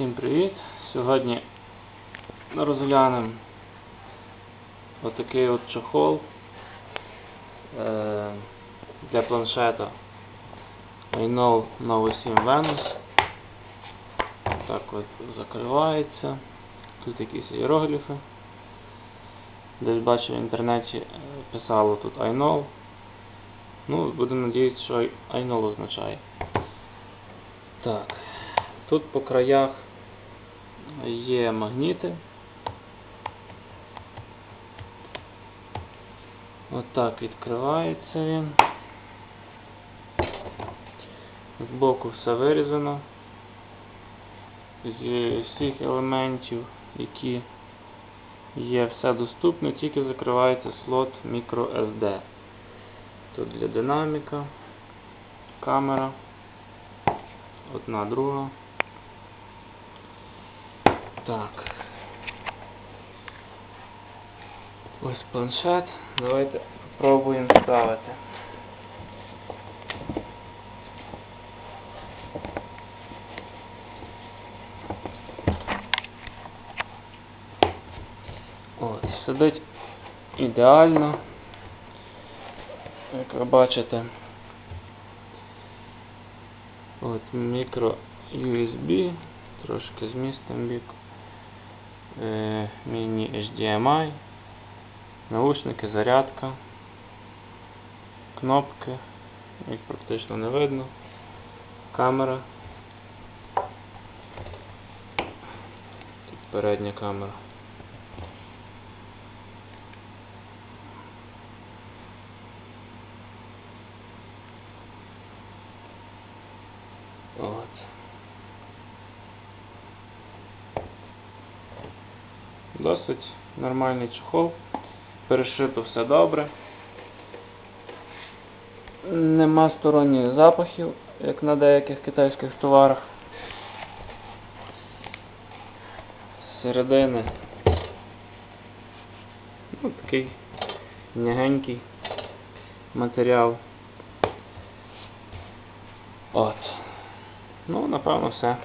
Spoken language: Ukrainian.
Всім привіт! Сьогодні розглянемо отакий от чохол е, для планшета iKnow Novo 7 Venus. Так от закривається. Тут якісь іерогліфи. Десь бачив в інтернеті е, писало тут iKnow. Ну, будемо надіятися, що iKnow означає. Так. Тут по краях є магніти. Отак відкривається він. Збоку все вирізано. З всіх елементів, які є, все доступно, тільки закривається слот microSD. Тут для динаміка, камера, одна друга. Так. Ось планшет. Давайте спробуємо ставити. От, сидить ідеально. Як ви бачите. От мікро USB, трошки змістим бік. Е, міні HDMI, наушники, зарядка, кнопки, їх практично не видно, камера. Тут передня камера. От. Досить нормальний чохол. Перешито все добре. Нема сторонніх запахів, як на деяких китайських товарах. Середини ну, такий м'ягенький матеріал. От. Ну, напевно, все.